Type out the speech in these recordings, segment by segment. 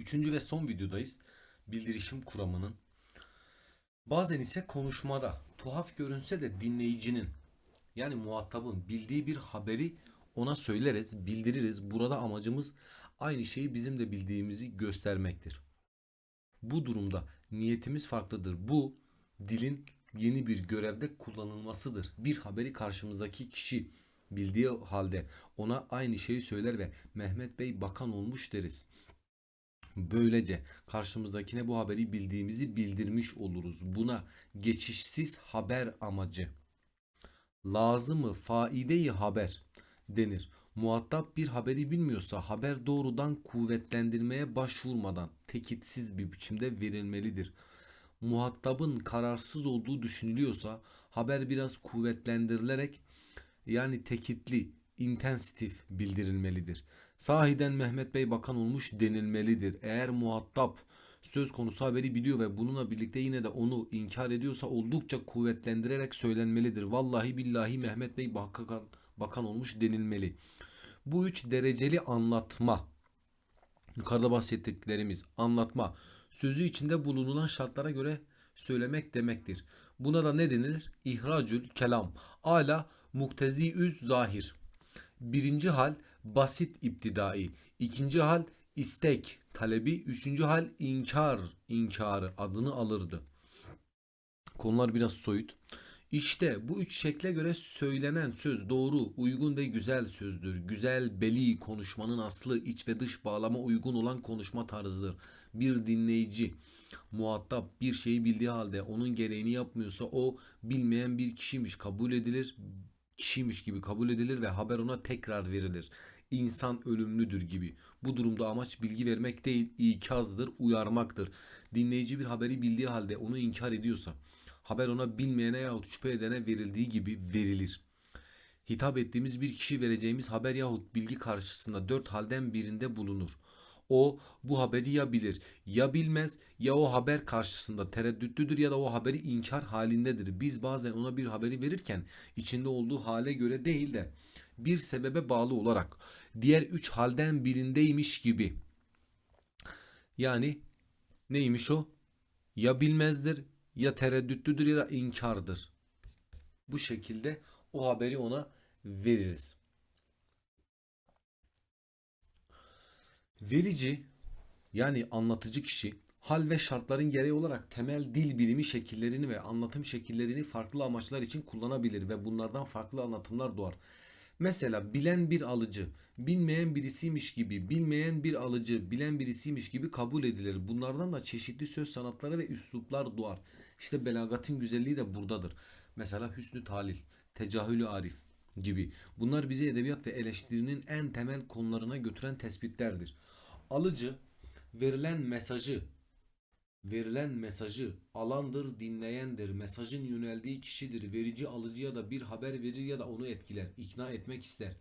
Üçüncü ve son videodayız. Bildirişim kuramının. Bazen ise konuşmada tuhaf görünse de dinleyicinin yani muhatabın bildiği bir haberi ona söyleriz, bildiririz. Burada amacımız aynı şeyi bizim de bildiğimizi göstermektir. Bu durumda niyetimiz farklıdır. Bu dilin yeni bir görevde kullanılmasıdır. Bir haberi karşımızdaki kişi bildiği halde ona aynı şeyi söyler ve Mehmet Bey bakan olmuş deriz. Böylece karşımızdakine bu haberi bildiğimizi bildirmiş oluruz. Buna geçişsiz haber amacı. Lazımı faideyi haber denir. Muhatap bir haberi bilmiyorsa haber doğrudan kuvvetlendirmeye başvurmadan tekitsiz bir biçimde verilmelidir. Muhatabın kararsız olduğu düşünülüyorsa haber biraz kuvvetlendirilerek yani tekitli, intensitif bildirilmelidir. Sahiden Mehmet Bey bakan olmuş denilmelidir. Eğer muhatap söz konusu haberi biliyor ve bununla birlikte yine de onu inkar ediyorsa oldukça kuvvetlendirerek söylenmelidir. Vallahi billahi Mehmet Bey bakan, bakan olmuş denilmeli. Bu üç dereceli anlatma yukarıda bahsettiklerimiz anlatma sözü içinde bulunulan şartlara göre söylemek demektir. Buna da ne denilir? İhracül kelam. Ala mukteziüz zahir. Birinci hal basit iptidai. İkinci hal istek, talebi. Üçüncü hal inkar, inkarı adını alırdı. Konular biraz soyut. İşte bu üç şekle göre söylenen söz doğru, uygun ve güzel sözdür. Güzel, beli konuşmanın aslı iç ve dış bağlama uygun olan konuşma tarzıdır. Bir dinleyici, muhatap bir şeyi bildiği halde onun gereğini yapmıyorsa o bilmeyen bir kişiymiş kabul edilir. Kişiymiş gibi kabul edilir ve haber ona tekrar verilir. İnsan ölümlüdür gibi. Bu durumda amaç bilgi vermek değil, ikazdır, uyarmaktır. Dinleyici bir haberi bildiği halde onu inkar ediyorsa haber ona bilmeyene yahut şüphe edene verildiği gibi verilir. Hitap ettiğimiz bir kişi vereceğimiz haber yahut bilgi karşısında dört halden birinde bulunur. O bu haberi ya bilir ya bilmez ya o haber karşısında tereddütlüdür ya da o haberi inkar halindedir. Biz bazen ona bir haberi verirken içinde olduğu hale göre değil de bir sebebe bağlı olarak diğer üç halden birindeymiş gibi. Yani neymiş o? Ya bilmezdir ya tereddütlüdür ya da inkardır. Bu şekilde o haberi ona veririz. Verici yani anlatıcı kişi hal ve şartların gereği olarak temel dil bilimi şekillerini ve anlatım şekillerini farklı amaçlar için kullanabilir ve bunlardan farklı anlatımlar doğar. Mesela bilen bir alıcı, bilmeyen birisiymiş gibi, bilmeyen bir alıcı, bilen birisiymiş gibi kabul edilir. Bunlardan da çeşitli söz sanatları ve üsluplar doğar. İşte belagatın güzelliği de buradadır. Mesela hüsnü talil, tecahülü arif gibi. Bunlar bizi edebiyat ve eleştirinin en temel konularına götüren tespitlerdir. Alıcı verilen mesajı verilen mesajı alandır, dinleyendir. Mesajın yöneldiği kişidir. Verici alıcıya da bir haber verir ya da onu etkiler, ikna etmek ister.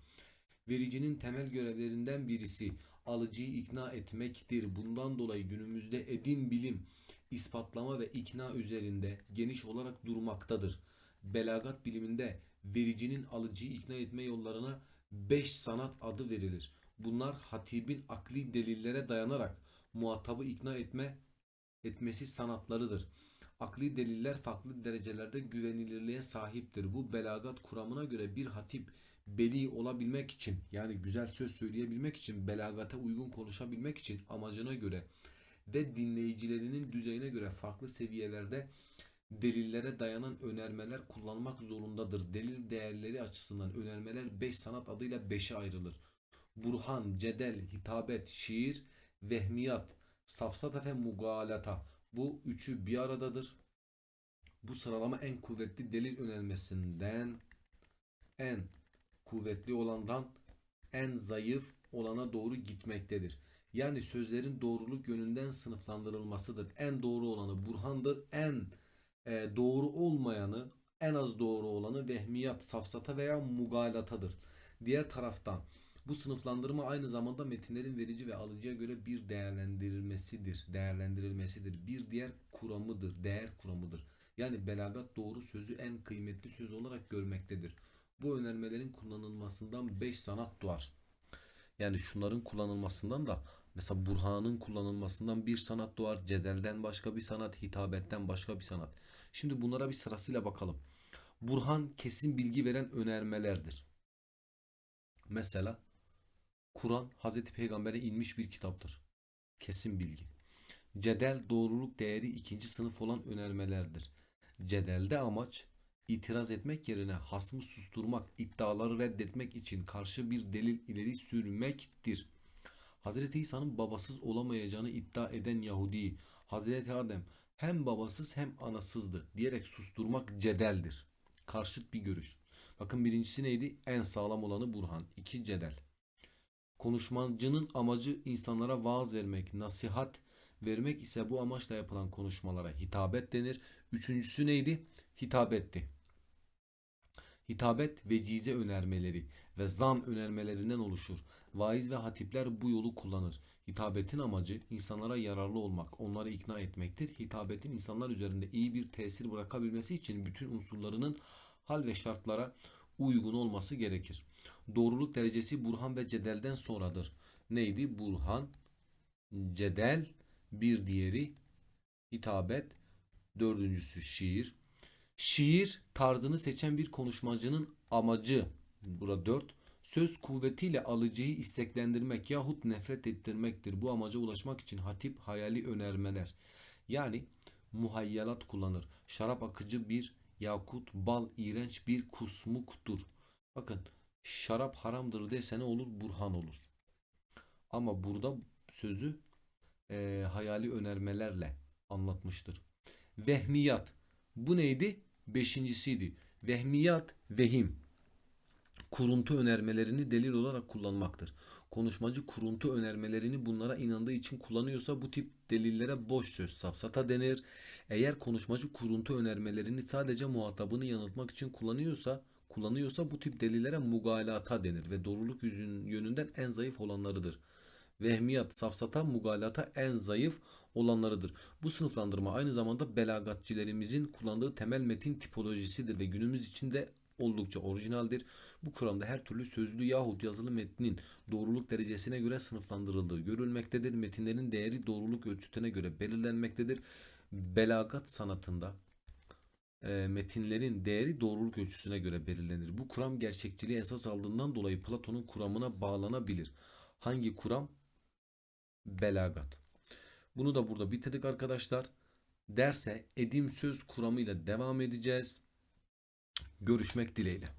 Vericinin temel görevlerinden birisi alıcıyı ikna etmektir. Bundan dolayı günümüzde edim bilim, ispatlama ve ikna üzerinde geniş olarak durmaktadır. Belagat biliminde vericinin alıcıyı ikna etme yollarına 5 sanat adı verilir. Bunlar hatibin akli delillere dayanarak muhatabı ikna etme etmesi sanatlarıdır. Akli deliller farklı derecelerde güvenilirliğe sahiptir. Bu belagat kuramına göre bir hatip beli olabilmek için yani güzel söz söyleyebilmek için belagata uygun konuşabilmek için amacına göre ve dinleyicilerinin düzeyine göre farklı seviyelerde delillere dayanan önermeler kullanmak zorundadır. Delil değerleri açısından önermeler 5 sanat adıyla 5'e ayrılır. Burhan, cedel, hitabet, şiir, vehmiyat, safsata ve mugalata. Bu üçü bir aradadır. Bu sıralama en kuvvetli delil önermesinden en kuvvetli olandan en zayıf olana doğru gitmektedir. Yani sözlerin doğruluk yönünden sınıflandırılmasıdır. En doğru olanı burhandır. En e, doğru olmayanı, en az doğru olanı vehmiyat, safsata veya mugalatadır. Diğer taraftan bu sınıflandırma aynı zamanda metinlerin verici ve alıcıya göre bir değerlendirilmesidir. Değerlendirilmesidir. Bir diğer kuramıdır. Değer kuramıdır. Yani belagat doğru sözü en kıymetli söz olarak görmektedir. Bu önermelerin kullanılmasından 5 sanat doğar. Yani şunların kullanılmasından da Mesela Burhan'ın kullanılmasından bir sanat doğar, cedelden başka bir sanat, hitabetten başka bir sanat. Şimdi bunlara bir sırasıyla bakalım. Burhan kesin bilgi veren önermelerdir. Mesela Kur'an Hazreti Peygamber'e inmiş bir kitaptır. Kesin bilgi. Cedel doğruluk değeri ikinci sınıf olan önermelerdir. Cedelde amaç itiraz etmek yerine hasmı susturmak, iddiaları reddetmek için karşı bir delil ileri sürmektir. Hazreti İsa'nın babasız olamayacağını iddia eden Yahudi, Hazreti Adem hem babasız hem anasızdı diyerek susturmak cedeldir. Karşıt bir görüş. Bakın birincisi neydi? En sağlam olanı Burhan. İki cedel. Konuşmacının amacı insanlara vaaz vermek, nasihat vermek ise bu amaçla yapılan konuşmalara hitabet denir. Üçüncüsü neydi? Hitabetti. Hitabet vecize önermeleri ve zan önermelerinden oluşur. Vaiz ve hatipler bu yolu kullanır. Hitabetin amacı insanlara yararlı olmak, onları ikna etmektir. Hitabetin insanlar üzerinde iyi bir tesir bırakabilmesi için bütün unsurlarının hal ve şartlara uygun olması gerekir. Doğruluk derecesi Burhan ve Cedel'den sonradır. Neydi? Burhan, Cedel, bir diğeri hitabet, dördüncüsü şiir. Şiir tarzını seçen bir konuşmacının amacı, burada dört, söz kuvvetiyle alıcıyı isteklendirmek yahut nefret ettirmektir. Bu amaca ulaşmak için hatip hayali önermeler. Yani muhayyalat kullanır. Şarap akıcı bir yakut, bal iğrenç bir kusmuktur. Bakın şarap haramdır dese ne olur? Burhan olur. Ama burada sözü eee, hayali önermelerle anlatmıştır. Vehmiyat. Bu neydi? Beşincisiydi. Vehmiyat, vehim. Kuruntu önermelerini delil olarak kullanmaktır. Konuşmacı kuruntu önermelerini bunlara inandığı için kullanıyorsa bu tip delillere boş söz safsata denir. Eğer konuşmacı kuruntu önermelerini sadece muhatabını yanıltmak için kullanıyorsa kullanıyorsa bu tip delillere mugalata denir ve doğruluk yönünden en zayıf olanlarıdır. Vehmiyat, safsata, mugalata en zayıf olanlarıdır. Bu sınıflandırma aynı zamanda belagatçilerimizin kullandığı temel metin tipolojisidir ve günümüz için de oldukça orijinaldir. Bu kuramda her türlü sözlü yahut yazılı metnin doğruluk derecesine göre sınıflandırıldığı görülmektedir. Metinlerin değeri doğruluk ölçütüne göre belirlenmektedir. Belagat sanatında e, metinlerin değeri doğruluk ölçüsüne göre belirlenir. Bu kuram gerçekçiliği esas aldığından dolayı Platon'un kuramına bağlanabilir. Hangi kuram? Belagat. Bunu da burada bitirdik arkadaşlar. Derse edim söz kuramıyla devam edeceğiz. Görüşmek dileğiyle.